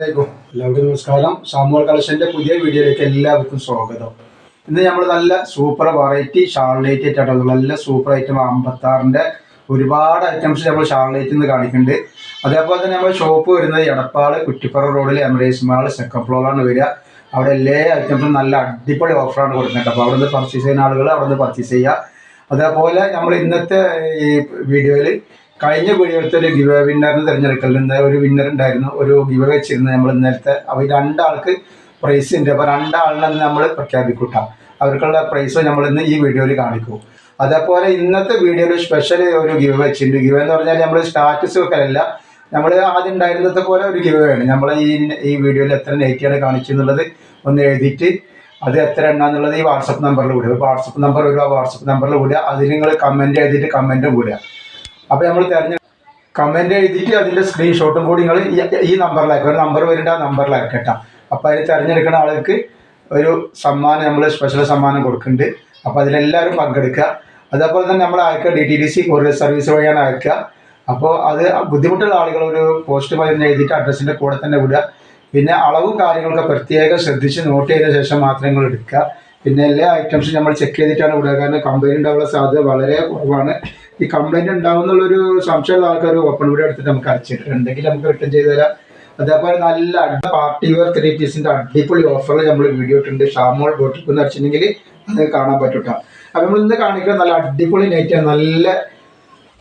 എല്ലാവർക്കും നമസ്കാരം. ഷാമുൾ കളക്ഷന്റെ പുതിയ വീഡിയോയിലേക്ക് എല്ലാവർക്കും സ്വാഗതം. ഇന്ന് നമ്മൾ നല്ല സൂപ്പർ വെറൈറ്റി ഷാർലൈറ്റ് ആയിട്ടാണ് നല്ല സൂപ്പർ ഐറ്റം അമ്പത്താറിന്റെ ഒരുപാട് ഐറ്റംസ് നമ്മൾ ഷാർലൈറ്റിൽ നിന്ന് കാണിക്കുന്നുണ്ട്. അതേപോലെ തന്നെ നമ്മൾ ഷോപ്പ് വരുന്നത് എടപ്പാൾ കുറ്റിപ്പുറ റോഡിൽ എമറേസ് മാൾ സെക്കൻഡ് ഫ്ലോറാണ് വരിക. അവിടെ എല്ലാ ഐറ്റംസും നല്ല അടിപൊളി ഓഫറാണ് കൊടുക്കുന്നത് അപ്പോൾ അവിടെ നിന്ന് പർച്ചേസ് ചെയ്യുന്ന ആളുകൾ അവിടെ നിന്ന് പർച്ചേസ് ചെയ്യുക. അതേപോലെ നമ്മൾ ഇന്നത്തെ ഈ വീഡിയോയിൽ കഴിഞ്ഞ വീഡിയോയിലത്തെ ഒരു ഗിവ വിന്നറിന് തിരഞ്ഞെടുക്കലുണ്ട് ഒരു വിന്നർ ഉണ്ടായിരുന്നു. ഒരു ഗിവ വെച്ചിരുന്നു നമ്മൾ ഇന്നലത്തെ അപ്പോൾ രണ്ടാൾക്ക് പ്രൈസ് ഉണ്ട്. അപ്പോൾ രണ്ടാളിനെ നമ്മൾ പ്രഖ്യാപിക്കൂട്ടാം. അവർക്കുള്ള പ്രൈസ് നമ്മൾ ഇന്ന് ഈ വീഡിയോയിൽ കാണിക്കും. അതേപോലെ ഇന്നത്തെ വീഡിയോയിൽ സ്പെഷ്യൽ ഒരു ഗിവ വെച്ചിട്ടുണ്ട്. ഗിവ എന്ന് പറഞ്ഞാൽ നമ്മൾ സ്റ്റാറ്റസ് വെക്കലല്ല. നമ്മൾ ആദ്യം ഉണ്ടായിരുന്നത്തെ പോലെ ഒരു ഗിവ ആണ്. നമ്മൾ ഈ ഈ വീഡിയോയിൽ എത്ര നെയ്റ്റിയാണ് കാണിച്ചെന്നുള്ളത് ഒന്ന് എഴുതിയിട്ട് അത് എത്ര എണ്ണാന്നുള്ളത് ഈ വാട്സപ്പ് നമ്പറിൽ വിടുക വാട്സപ്പ് നമ്പർ ഒരു വാട്സപ്പ് നമ്പറിൽ വിടുക അതിൽ നിങ്ങൾ കമന്റ് എഴുതിയിട്ട് കമന്റും വിടുക അപ്പോൾ നമ്മൾ തിരഞ്ഞ കമന്റ് എഴുതിയിട്ട് അതിന്റെ സ്ക്രീൻഷോട്ടും കൂടി നിങ്ങൾ ഈ നമ്പറിലേക്ക് ഒരു നമ്പർ വരുന്നുണ്ട് ആ നമ്പറിലേക്ക് കേട്ടോ അപ്പോൾ അതിൽ തിരഞ്ഞെടുക്കുന്ന ആൾക്ക് ഒരു സമ്മാനം നമ്മൾ സ്പെഷ്യൽ സമ്മാനം കൊടുക്കുന്നുണ്ട്. അപ്പോൾ അതിലെല്ലാവരും പങ്കെടുക്കുക. അതേപോലെ തന്നെ നമ്മൾ അയക്കുക D T D C courier service വഴിയാണ് അയക്കുക. അപ്പോൾ അത് ബുദ്ധിമുട്ടുള്ള ആളുകൾ ഒരു പോസ്റ്റ് മരുന്ന് എഴുതിയിട്ട് അഡ്രസ്സിന്റെ കൂടെ തന്നെ വിടുക. പിന്നെ അളവും കാര്യങ്ങളൊക്കെ പ്രത്യേകം ശ്രദ്ധിച്ച് നോട്ട് ചെയ്ത ശേഷം മാത്രം നിങ്ങൾ എടുക്കുക. പിന്നെ എല്ലാ ഐറ്റംസും നമ്മൾ ചെക്ക് ചെയ്തിട്ടാണ് ഇവിടെ കാരണം കംപ്ലൈന്റ് ഉണ്ടാവാനുള്ള സാധ്യത വളരെ കുറവാണ്. ഈ കംപ്ലൈന്റ് ഉണ്ടാവുന്നുള്ളൊരു സംശയമുള്ള ആൾക്കാർ ഓപ്പൺ വീഡിയോ എടുത്തിട്ട് നമുക്ക് അയച്ചിട്ട് ഉണ്ടെങ്കിൽ നമുക്ക് റിട്ടേൺ ചെയ്ത് തരാം. അതേപോലെ നല്ല അടുത്ത പാർട്ടി വെയർ ത്രീ പീസിന്റെ അടിപൊളി ഓഫറിൽ നമ്മൾ വീഡിയോ ഇട്ടുണ്ട് ഷാമോൾ ബോട്ടിക്ക് എന്ന് അടിച്ചിട്ടുണ്ടെങ്കിൽ അത് കാണാൻ പറ്റൂട്ടോ. അപ്പം നമ്മൾ ഇന്ന് കാണിക്കുക നല്ല അടിപൊളി നൈറ്റ് നല്ല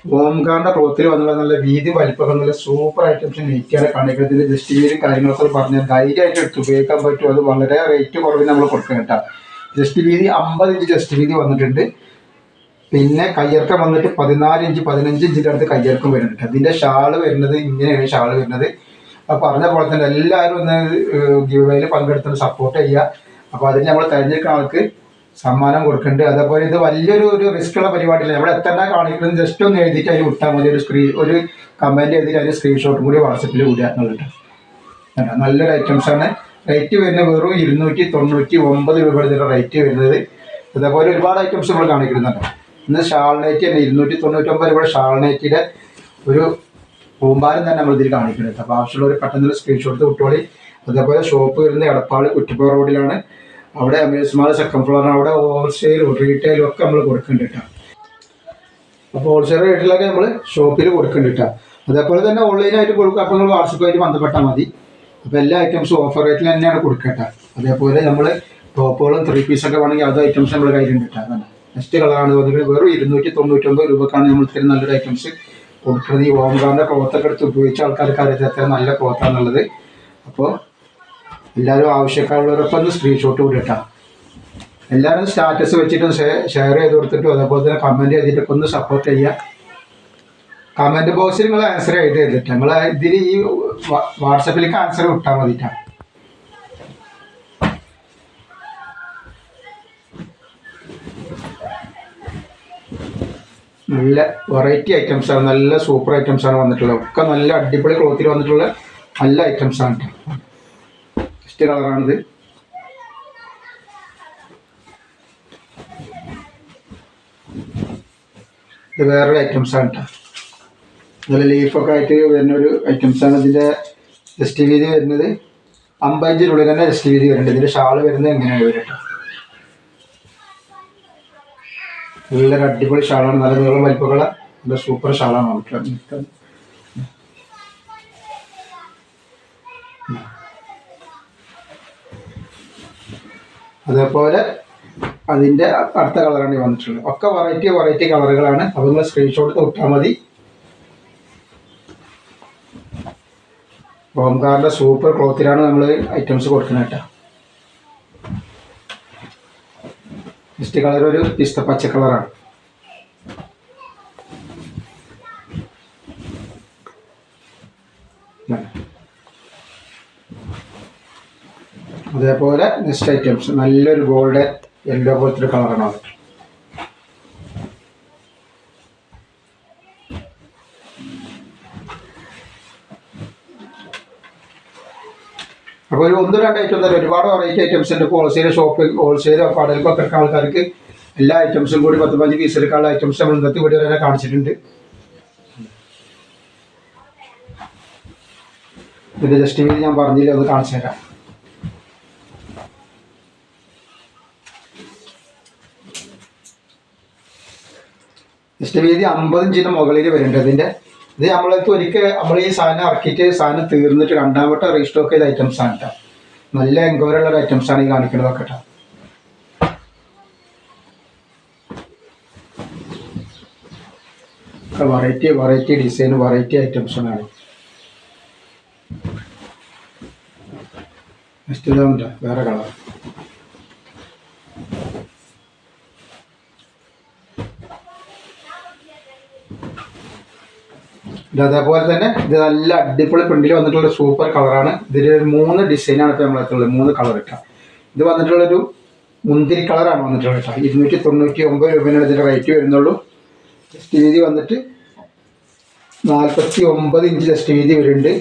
ഓംകാറിന്റെ ക്ലോത്തിൽ വന്നുള്ള നല്ല വീതി വലിപ്പമൊക്കെ നല്ല സൂപ്പർ ഐറ്റംസ് നെയ്റ്റാണ് കാണിക്കുന്നത്. ഇതിന്റെ ജസ്റ്റ് വീരും കാര്യങ്ങളൊക്കെ പറഞ്ഞ് ധൈര്യമായിട്ട് എടുത്ത് ഉപയോഗിക്കാൻ പറ്റും. അത് വളരെ റേറ്റ് കുറവിന് നമ്മൾ കൊടുക്കണം കേട്ടോ. ജസ്റ്റ് വീതി അമ്പത് ഇഞ്ച് ജസ്റ്റ് വീതി വന്നിട്ടുണ്ട്. പിന്നെ കയ്യിറക്കം വന്നിട്ട് പതിനാല് ഇഞ്ച് പതിനഞ്ച് ഇഞ്ചിന്റെ അടുത്ത് കയ്യിറക്കം വരുന്നുണ്ട്. അതിന്റെ ഷാൾ വരുന്നത് ഇങ്ങനെയാണ് ഷാൾ വരുന്നത്. അപ്പോൾ പറഞ്ഞ പോലെ തന്നെ എല്ലാവരും ഒന്ന് ഗീവയിൽ പങ്കെടുത്തിട്ട് സപ്പോർട്ട് ചെയ്യുക. അപ്പോൾ അതിന് നമ്മൾ തിരഞ്ഞെടുക്കുന്ന ആൾക്ക് സമ്മാനം കൊടുക്കുന്നുണ്ട്. അതേപോലെ ഇത് വലിയൊരു ഒരു റിസ്ക് ഉള്ള പരിപാടിയില്ല. നമ്മൾ എത്ര കാണിക്കുന്നത് ജസ്റ്റ് ഒന്ന് എഴുതിയിട്ട് അതിൽ വിട്ടാൽ മതി. ഒരു സ്ക്രീൻ ഒരു കമന്റ് എഴുതിയിട്ട് അതിന് സ്ക്രീൻഷോട്ടും കൂടി വാട്സപ്പിൽ വിടുക എന്നുള്ളത് നല്ലൊരു ആണ്. റേറ്റ് വരുന്നത് വെറും ഇരുന്നൂറ്റി തൊണ്ണൂറ്റി ഒമ്പത് രൂപയുടെ ഇതിന്റെ റേറ്റ് വരുന്നത്. അതേപോലെ ഒരുപാട് ഐറ്റംസ് നമ്മൾ കാണിക്കുന്നുണ്ട്. ഇന്ന് ഷാൾനേറ്റ് തന്നെ ഇരുന്നൂറ്റി തൊണ്ണൂറ്റൊമ്പത് രൂപയുടെ ഷാൾനേറ്റിന്റെ ഒരു പൂമ്പാരം തന്നെ നമ്മൾ ഇതിൽ കാണിക്കുന്നുണ്ട്. അപ്പോൾ ആവശ്യമുള്ളവർ പെട്ടെന്ന് സ്ക്രീൻഷോട്ട് കുട്ടികളി അതേപോലെ ഷോപ്പ് വരുന്നത് എടപ്പാൾ കുറ്റിപ്പുറ റോഡിലാണ്. അവിടെ അമേസ്മാൾ സെക്കൻഡ് ഫ്ലോറിന് അവിടെ ഹോൾസെയിലും റീറ്റെയിലും ഒക്കെ നമ്മൾ കൊടുക്കുന്നുണ്ട് കേട്ടോ. അപ്പോൾ ഹോൾസെയിൽ റേറ്റിലൊക്കെ നമ്മൾ ഷോപ്പിൽ കൊടുക്കുന്നുണ്ട് കേട്ടോ. അതേപോലെ തന്നെ ഓൺലൈനായിട്ട് കൊടുക്കുക അപ്പോൾ നിങ്ങൾ വാട്സപ്പായിട്ട് ബന്ധപ്പെട്ടാൽ മതി. അപ്പോൾ എല്ലാ ഐറ്റംസും ഓഫർ റേറ്റിൽ തന്നെയാണ് കൊടുക്കട്ടെ അതേപോലെ നമ്മൾ ടോപ്പുകളും ത്രീ പീസൊക്കെ വേണമെങ്കിൽ അത് ഐറ്റംസ് നമ്മൾ കയ്യിലുണ്ട് കേട്ടോ അതല്ല നെക്സ്റ്റ് കളറാണ് വന്നിട്ട് വെറും ഇരുന്നൂറ്റി തൊണ്ണൂറ്റൊമ്പത് രൂപക്കാണ് നമ്മൾ ഇത്രയും നല്ലൊരു ഐറ്റംസ് കൊടുക്കുന്നത്. ഈ ഓംകാറിന്റെ ക്ലോത്തൊക്കെ എടുത്ത് ഉപയോഗിച്ച ആൾക്കാർക്ക് അറിയാം എത്ര നല്ല ക്ലോത്താണെന്നുള്ളത് അപ്പോൾ എല്ലാവരും ആവശ്യക്കാരുള്ളവരൊപ്പം ഒന്ന് സ്ക്രീൻഷോട്ട് ഇട്ടാം എല്ലാവരും സ്റ്റാറ്റസ് വെച്ചിട്ടും ഷെയർ ചെയ്ത് കൊടുത്തിട്ടും അതേപോലെ തന്നെ കമന്റ് ചെയ്തിട്ടൊക്കെ ഒന്ന് സപ്പോർട്ട് ചെയ്യുക. കമന്റ് ബോക്സിൽ നിങ്ങൾ ആൻസർ എഴുതി എഴുതിട്ട് നമ്മൾ ഇതിൽ ഈ വാട്സപ്പിലേക്ക് ആൻസർ വിട്ടാൽ മതിട്ടാ. നല്ല വെറൈറ്റി ഐറ്റംസ് ആണ്. നല്ല സൂപ്പർ ഐറ്റംസ് ആണ് വന്നിട്ടുള്ളത്. ഒക്കെ നല്ല അടിപൊളി ക്ലോത്തിൽ വന്നിട്ടുള്ള നല്ല ഐറ്റംസ് ആണ്. ഫസ്റ്റ് കളറാണിത് ഇത് വേറൊരു ഐറ്റംസ് ആണ് കേട്ടോ നല്ല ലീഫൊക്കെ ആയിട്ട് വരുന്ന ഒരു ഐറ്റംസ് ആണ് ഇതിന്റെ ജസ്റ്റ് വീതി വരുന്നത്. അമ്പഞ്ചിനുള്ളിൽ തന്നെ ജസ്റ്റ് വീതി വരുന്നുണ്ട്. ഇതിന്റെ ഷാൾ വരുന്നത് എങ്ങനെയാണ് വരട്ടെ നല്ല അടിപൊളി ഷാളാണ്. നല്ല നീളം വലിപ്പമുള്ള നല്ല സൂപ്പർ ഷാളാണ് നമുക്ക് അതേപോലെ അതിന്റെ അടുത്ത കളറാണ് വന്നിട്ടുള്ളത്. ഒക്കെ വെറൈറ്റി വെറൈറ്റി കളറുകളാണ്. അപ്പോൾ നിങ്ങൾ സ്ക്രീൻഷോട്ട് തൊട്ടാൽ മതി. ഓംകാറിന്റെ സൂപ്പർ ക്ലോത്തിലാണ് നമ്മൾ ഐറ്റംസ് കൊടുക്കുന്നത് കേട്ടോ. ജസ്റ്റ് കളർ ഒരു പിസ്ത പച്ച കളറാണ് അതേപോലെ നെക്സ്റ്റ് ഐറ്റംസ് നല്ലൊരു ഗോൾഡ് യെല്ലോ പോലത്തെ കളറാണ് അത്. അപ്പോൾ ഒരു ഒന്ന് രണ്ട് ഐറ്റം തന്നെ ഒരുപാട് വെറൈറ്റി ഐറ്റംസ് ഉണ്ട്. ഹോൾസെയിൽ ഷോപ്പിൽ ഹോൾസെയിൽ കടയിലൊക്കെ എടുക്കുന്ന ആൾക്കാർക്ക് എല്ലാ ഐറ്റംസും കൂടി പത്ത് പതിനഞ്ച് പീസ് എടുക്കാനുള്ള ഐറ്റംസ് നമ്മൾ ഇന്നത്തെ വീഡിയോ തന്നെ കാണിച്ചിട്ടുണ്ട്. ഇതിന്റെ ജസ്റ്റ് വീട് ഞാൻ പറഞ്ഞില്ല ഒന്ന് കാണിച്ചു തരാം. ജസ്റ്റ് വീതി അമ്പത് ഇഞ്ചിന് മുകളിൽ വരുന്നുണ്ട് ഇതിന്റെ ഇത് നമ്മളടുത്ത് ഒരിക്കൽ നമ്മൾ ഈ സാധനം ഇറക്കിയിട്ട് സാധനം തീർന്നിട്ട് രണ്ടാമത്തെ റീസ്റ്റോക്ക് ചെയ്ത ഐറ്റംസ് ആണ് കേട്ടോ നല്ല എൻക്വയറി ഉള്ള ഐറ്റംസ് ആണ് ഈ കാണിക്കുന്നത് കേട്ടോ variety variety design variety items ആണ്. നെക്സ്റ്റ് ഇതാവുന്നില്ല വേറെ കളർ ഇത് അതേപോലെ തന്നെ ഇത് നല്ല അടിപൊളി പ്രിന്റിൽ വന്നിട്ടുള്ള സൂപ്പർ കളറാണ് ഇതിൽ മൂന്ന് ഡിസൈനാണ് ഇപ്പോൾ നമ്മളെത്തുള്ളത് മൂന്ന് കളർ ഇട്ടാ. ഇത് വന്നിട്ടുള്ളൊരു മുന്തിരി കളറാണ് വന്നിട്ടുള്ളത് കേട്ടോ. ഇരുന്നൂറ്റി തൊണ്ണൂറ്റി ഒമ്പത് രൂപയാണ് ഇതിന്റെ റേറ്റ് വരുന്നുള്ളൂ ജസ്റ്റ് വീതി വന്നിട്ട് നാൽപ്പത്തി ഒമ്പത് ഇഞ്ച് ജസ്റ്റ് വീതി വരുന്നുണ്ട്.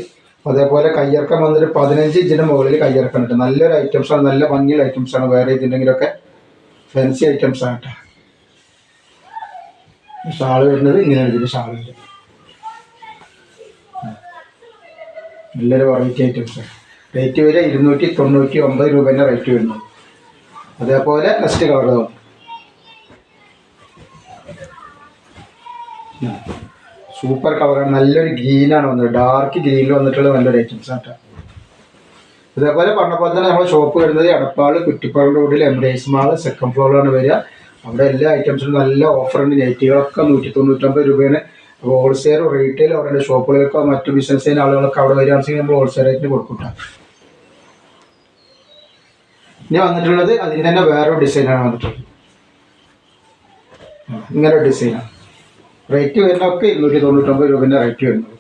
അതേപോലെ കയ്യിറക്കം വന്നിട്ട് പതിനഞ്ച് ഇഞ്ചിന് മുകളിൽ കയ്യിറക്കം ഉണ്ട്. നല്ലൊരു ഐറ്റംസ് ആണ്. നല്ല ഭംഗിയുള്ള ഐറ്റംസ് ആണ്. വേറെ ഇതിന്റെങ്കിലൊക്കെ ഫാൻസി ഐറ്റംസ് ആണ് കേട്ടോ. ഷാൾ വരുന്നത് ഇങ്ങനെയാണ് ഇതിന്റെ ഷാളിന്റെ നല്ലൊരു വെറൈറ്റി ഐറ്റംസ് റേറ്റ് വരെ ഇരുന്നൂറ്റി തൊണ്ണൂറ്റി ഒമ്പത് രൂപേന്റെ റേറ്റ് വരുന്നു. അതേപോലെ നെക്സ്റ്റ് കളർ സൂപ്പർ കളറാണ് നല്ലൊരു ഗ്രീനാണ് വന്നത്. ഡാർക്ക് ഗ്രീനിൽ വന്നിട്ടുള്ള നല്ലൊരു ഐറ്റംസ് ആണ് കേട്ടോ ഇതേപോലെ പറഞ്ഞപ്പോൾ തന്നെ നമ്മുടെ ഷോപ്പ് വരുന്നത് എടപ്പാൾ കുറ്റിപ്പാൾ റോഡിൽ എംബ്രേസ് മാൾ സെക്കൻഡ് ഫ്ലോറിലാണ് വരിക. അവിടെ എല്ലാ ഐറ്റംസിനും നല്ല ഓഫറുണ്ട് നെറ്റുകളൊക്കെ നൂറ്റി തൊണ്ണൂറ്റൊമ്പത് രൂപയാണ് അപ്പോൾ ഹോൾസെയിൽ റീറ്റെയിൽ അവരുടെ ഷോപ്പുകളിലൊക്കെ മറ്റു ബിസിനസ് ചെയ്യുന്ന ആളുകളൊക്കെ അവിടെ വരികയാണെങ്കിൽ നമ്മൾ ഹോൾസെയിൽ റേറ്റിന് കൊടുക്കും ട്ടോ. ഇനി വന്നിട്ടുള്ളത് അതിന് തന്നെ വേറൊരു ഡിസൈനാണ് വന്നിട്ടുള്ളത്. ഇങ്ങനെ ഡിസൈനാണ് റേറ്റ് വരുന്നതൊക്കെ ഇരുന്നൂറ്റി തൊണ്ണൂറ്റൊമ്പത് രൂപേന്റെ റേറ്റ് വരുന്നു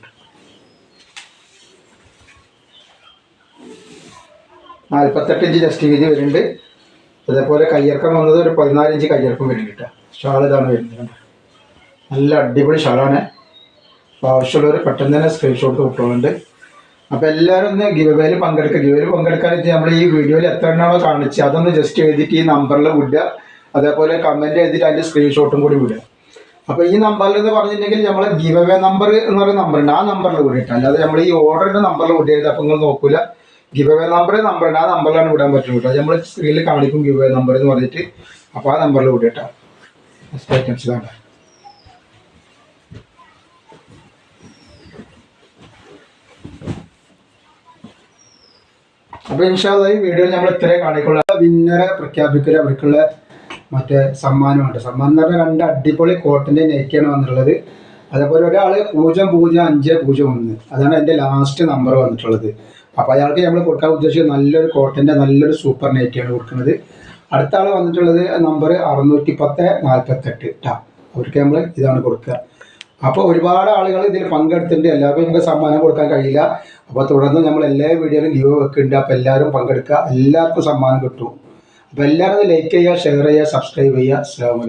നാൽപ്പത്തെട്ട് ഇഞ്ച് ജസ്റ്റ് വീതി വരുന്നുണ്ട്. അതേപോലെ കയ്യിറക്കം വന്നത് ഒരു പതിനാല് ഇഞ്ച് കയ്യിറക്കം വരുന്നുണ്ട് ഷാൾ ഇതാണ് വരുന്നത്. നല്ല അടിപൊളി ഷാളാണ് അപ്പോൾ ആവശ്യമുള്ളവർ പെട്ടെന്ന് തന്നെ സ്ക്രീൻഷോട്ട് കിട്ടുന്നുണ്ട് അപ്പോൾ എല്ലാവരും ഒന്ന് ഗിവവേയിൽ പങ്കെടുക്കുക ഗിവയിൽ പങ്കെടുക്കാനായിട്ട് നമ്മൾ ഈ വീഡിയോയിൽ എത്ര എണ്ണമാണോ കാണിച്ച് അതൊന്ന് ജസ്റ്റ് എഴുതിയിട്ട് ഈ നമ്പറിൽ വിടുക. അതേപോലെ കമന്റ് എഴുതിയിട്ട് അതിന്റെ സ്ക്രീൻഷോട്ടും കൂടി വിടുക. അപ്പോൾ ഈ നമ്പറിൽ എന്ന് പറഞ്ഞിട്ടുണ്ടെങ്കിൽ നമ്മൾ ഗിവ് നമ്പർ എന്ന് പറയുന്ന നമ്പറുണ്ട് ആ നമ്പറിൽ വിടിയിട്ട് അല്ലാതെ നമ്മൾ ഈ ഓർഡറിന്റെ നമ്പറിൽ വിടരുത്. അപ്പം നിങ്ങൾ നോക്കൂല. ഗിവ് അവേ നമ്പർ നമ്പറുണ്ട് ആ നമ്പറിലാണ് വിടാൻ പറ്റുള്ളൂ കേട്ടോ. നമ്മൾ സ്ക്രീനിൽ കാണിക്കും ഗിവ് നമ്പർ എന്ന് പറഞ്ഞിട്ട്. അപ്പോൾ ആ നമ്പറിൽ വിടട്ടോ. ഐറ്റംസ് ഇതാണ്. അപ്പോൾ ഇൻഷാല്ല ഈ വീഡിയോയിൽ നമ്മൾ ഇത്രയും കാണിക്കുള്ള. വിന്നറെ പ്രഖ്യാപിക്കുക അവർക്കുള്ള മറ്റേ സമ്മാനമുണ്ട്. സമ്മാനം എന്ന് പറഞ്ഞാൽ രണ്ട് അടിപൊളി കോട്ടന്റെ നെയ്ക്കാണ് വന്നിട്ടുള്ളത്. അതേപോലെ ഒരാൾ പൂജ്യം പൂജ്യം അഞ്ച് പൂജ്യം ഒന്ന്. അതാണ് എന്റെ ലാസ്റ്റ് നമ്പർ വന്നിട്ടുള്ളത്. അപ്പോൾ അയാൾക്ക് നമ്മൾ കൊടുക്കാൻ ഉദ്ദേശിച്ചത് നല്ലൊരു കോട്ടന്റെ നല്ലൊരു സൂപ്പർ നെറ്റിയാണ് കൊടുക്കുന്നത്. അടുത്ത ആൾ വന്നിട്ടുള്ളത് നമ്പർ അറുന്നൂറ്റി പത്ത് നാൽപ്പത്തെട്ട് അവർക്ക് നമ്മൾ ഇതാണ് കൊടുക്കുക. അപ്പോൾ ഒരുപാട് ആളുകൾ ഇതിൽ പങ്കെടുത്തിട്ടുണ്ട്. എല്ലാവർക്കും നമുക്ക് സമ്മാനം കൊടുക്കാൻ കഴിയില്ല. അപ്പോൾ തുടർന്ന് നമ്മൾ എല്ലാ വീഡിയോയിലും ലീവ് വെക്കുന്നുണ്ട്. അപ്പോൾ എല്ലാവരും പങ്കെടുക്കുക. എല്ലാവർക്കും സമ്മാനം കിട്ടും. അപ്പോൾ എല്ലാവരും ലൈക്ക് ചെയ്യുക ഷെയർ ചെയ്യുക സബ്സ്ക്രൈബ് ചെയ്യുക. അസ്സാം